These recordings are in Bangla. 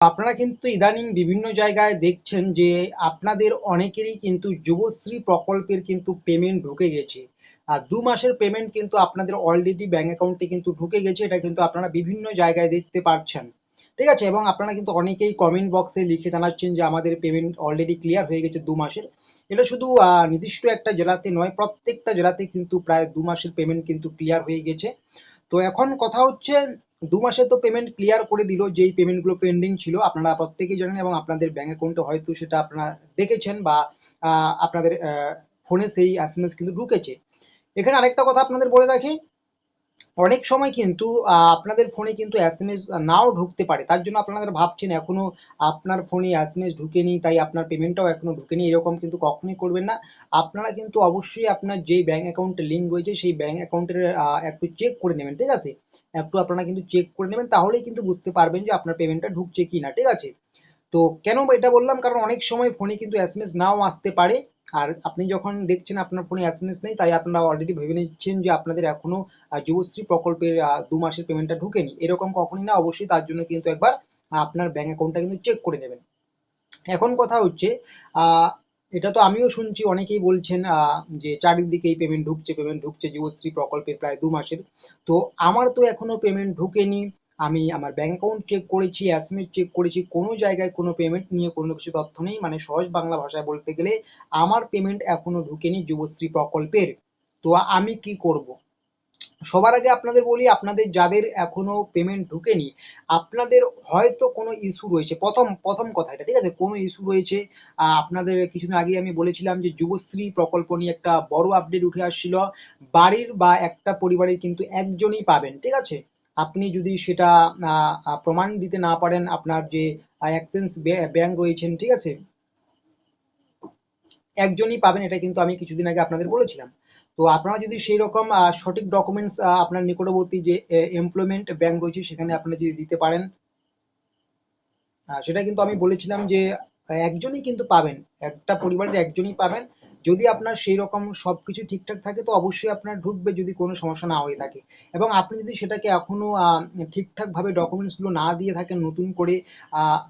আপনারা কিন্তু ইদানিং বিভিন্ন জায়গায় দেখছেন যে আপনাদের অনেকেরই কিন্তু যুবশ্রী প্রকল্পের কিন্তু পেমেন্ট ঢুকে গেছে। আর দু মাসের পেমেন্ট কিন্তু আপনাদের অলরেডি ব্যাঙ্ক অ্যাকাউন্টে কিন্তু ঢুকে গেছে, এটা কিন্তু আপনারা বিভিন্ন জায়গায় দেখতে পাচ্ছেন ঠিক আছে? এবং আপনারা কিন্তু অনেকেই কমেন্ট বক্সে লিখে জানাচ্ছেন যে আমাদের পেমেন্ট অলরেডি ক্লিয়ার হয়ে গেছে দু মাসের। এটা শুধু নির্দিষ্ট একটা জেলাতে নয়, প্রত্যেকটা জেলাতে কিন্তু প্রায় দু মাসের পেমেন্ট কিন্তু ক্লিয়ার হয়ে গেছে। তো এখন কথা হচ্ছে দু মাসে তো পেমেন্ট ক্লিয়ার করে দিল, যেই পেমেন্টগুলো পেন্ডিং ছিল, আপনারা প্রত্যেকেই জানেন এবং আপনাদের ব্যাঙ্ক অ্যাকাউন্টে হয়তো সেটা আপনারা দেখেছেন বা আপনাদের ফোনে সেই এস কিন্তু ঢুকেছে। এখানে আরেকটা কথা আপনাদের বলে রাখি অনেক সময় কিন্তু আপনাদের ফোনে কিন্তু এসএমএস নাও ঢুকতে পারে। তার জন্য আপনারা ভাবছেন, এখনও আপনার ফোনে এসএমএস ঢুকেনি, তাই আপনার পেমেন্টটাও এখনও ঢুকেনি, এরকম কিন্তু কখনোই করবেন না। আপনারা কিন্তু অবশ্যই আপনার যেই ব্যাংক অ্যাকাউন্টে লিঙ্ক রয়েছে, সেই ব্যাংক অ্যাকাউন্টের একটু চেক করে নেবেন, ঠিক আছে? একটু আপনারা কিন্তু চেক করে নেবেন, তাহলেই কিন্তু বুঝতে পারবেন যে আপনার পেমেন্টটা ঢুকছে কি না ঠিক আছে? তো কেন এটা বললাম? কারণ অনেক সময় ফোনে কিন্তু এসএমএস নাও আসতে পারে। আর আপনি যখন দেখছেন আপনার ফোনে এসএমএস নেই, তাই আপনারা অলরেডি ভেবে নিচ্ছেন যে আপনাদের এখনও যুবশ্রী প্রকল্পের দু মাসের পেমেন্টটা ঢুকেনি। এরকম কখনই না, অবশ্যই তার জন্য কিন্তু একবার আপনার ব্যাংক অ্যাকাউন্টটা কিন্তু চেক করে নেবেন। এখন কথা হচ্ছে এটা তো আমিও শুনছি, অনেকেই বলছেন যে চারিদিকে এই পেমেন্ট ঢুকছে পেমেন্ট ঢুকছে যুবশ্রী প্রকল্পের প্রায় দু মাসের। তো আমার তো এখনও পেমেন্ট ঢুকেনি। আমি আমার ব্যাংক অ্যাকাউন্ট চেক করেছি এসএমএস চেক করেছি, কোনো জায়গায় কোনো পেমেন্ট নিয়ে কোনো কিছু তথ্য নেই। মানে সহজ বাংলা ভাষায় বলতে গেলে আমার পেমেন্ট এখনও ঢুকেনি যুবশ্রী প্রকল্পের। তো আমি কি করব? সবার আগে আপনাদের বলি, আপনাদের যাদের এখনও পেমেন্ট ঢুকেনি, আপনাদের হয়তো কোনো ইস্যু রয়েছে। প্রথম প্রথম কথা এটা ঠিক আছে? কোনো ইস্যু রয়েছে। আপনাদের কিছুদিন আগে আমি বলেছিলাম যে যুবশ্রী প্রকল্প নিয়ে একটা বড় আপডেট উঠে আসছিল। বাড়ির বা একটা পরিবারের কিন্তু একজনই পাবেন, ঠিক আছে? আপনি যদি সেটা প্রমাণ দিতে না পারেন আপনার যে অ্যাক্সেস ব্যাংক রয়েছেন, ঠিক আছে? একজনই পাবেন, এটা কিন্তু আমি কিছুদিন আগে আপনাদের বলেছিলাম। তো আপনারা যদি সেই রকম সঠিক ডকুমেন্টস আপনার নিকটবর্তী যে এমপ্লয়মেন্ট ব্যাংক রয়েছে, সেখানে আপনারা যদি দিতে পারেন সেটা কিন্তু আমি বলেছিলাম যে, একজনই কিন্তু পাবেন, একটা পরিবারের একজনই পাবেন। যদি আপনার সেই রকম সবকিছু ঠিকঠাক থাকে তো অবশ্যই আপনার ঢুকবে যদি কোনো সমস্যা না হয়ে থাকে। এবং আপনি যদি সেটাকে এখনও আহ, ঠিকঠাক ভাবে ডকুমেন্টসগুলো না দিয়ে থাকেন নতুন করে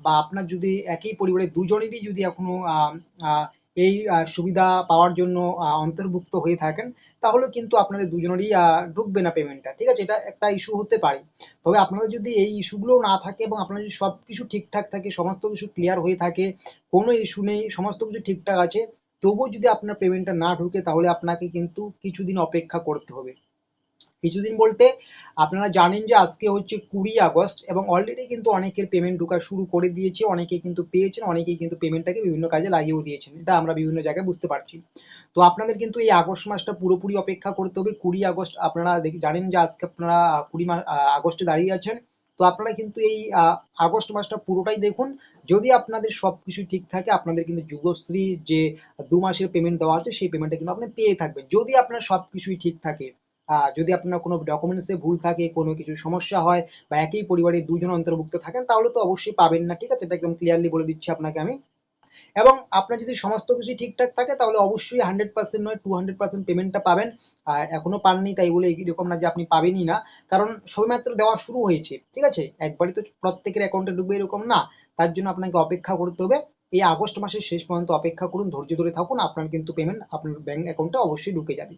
বা আপনার যদি একই পরিবারের দুজনেরই যদি এখনও আহ, আহ, এই সুবিধা পাওয়ার জন্য অন্তর্ভুক্ত হয়ে থাকেন তাহলে কিন্তু আপনাদের দুজনেরই ঢুকবে না পেমেন্টটা ঠিক আছে? এটা একটা ইস্যু হতে পারে। তবে আপনাদের যদি এই ইস্যুগুলো না থাকে এবং আপনার যদি সব কিছু ঠিকঠাক থাকে সমস্ত কিছু ক্লিয়ার হয়ে থাকে কোনো ইস্যু নেই সমস্ত কিছু ঠিকঠাক আছে তবুও যদি আপনার পেমেন্টটা না ঢুকে, তাহলে আপনাকে কিন্তু কিছুদিন অপেক্ষা করতে হবে। কিছুদিন বলতে আপনারা জানেন যে আজকে হচ্ছে কুড়ি আগস্ট এবং অলরেডি কিন্তু অনেকের পেমেন্ট ঢোকা শুরু করে দিয়েছে, অনেকে কিন্তু পেয়েছেন, অনেকেই কিন্তু পেমেন্টটাকে বিভিন্ন কাজে লাগিয়েও দিয়েছেন। এটা আমরা বিভিন্ন জায়গায় বুঝতে পারছি। তো আপনাদের কিন্তু এই আগস্ট মাসটা পুরোপুরি অপেক্ষা করতে হবে। কুড়ি আগস্ট আপনারা জানেন যে আজকে আপনারা কুড়ি আগস্টে দাঁড়িয়ে আছেন। তো আপনারা কিন্তু এই আগস্ট মাসটা পুরোটাই দেখুন। যদি আপনাদের সব কিছু ঠিক থাকে, আপনাদের কিন্তু যুবশ্রী যে দু মাসের পেমেন্ট দেওয়া আছে, সেই পেমেন্টটা কিন্তু আপনি পেয়ে থাকবেন। যদি আপনার সব কিছুই ঠিক থাকে যদি আপনার কোনো ডকুমেন্টসে ভুল থাকে, কোনো কিছু সমস্যা হয় বা একই পরিবারে দুজন অন্তর্ভুক্ত থাকেন, তাহলে তো অবশ্যই পাবেন না, ঠিক আছে? এটা একদম ক্লিয়ারলি বলে দিচ্ছি আপনাকে আমি। এবং আপনার যদি সমস্ত কিছু ঠিকঠাক থাকে, তাহলে অবশ্যই হান্ড্রেড পার্সেন্ট নয় টু হান্ড্রেড পার্সেন্ট পেমেন্টটা পাবেন। এখনও এখনও পাননি তাই বলে এরকম না যে আপনি পাবেনই না। কারণ সবেমাত্র দেওয়া শুরু হয়েছে, ঠিক আছে? একবারই তো প্রত্যেকের অ্যাকাউন্টে ঢুকবে এরকম না। তার জন্য আপনাকে অপেক্ষা করতে হবে। এই আগস্ট মাসের শেষ পর্যন্ত অপেক্ষা করুন, ধৈর্য ধরে থাকুন, আপনার কিন্তু পেমেন্ট আপনার ব্যাঙ্ক অ্যাকাউন্টে অবশ্যই ঢুকে যাবে।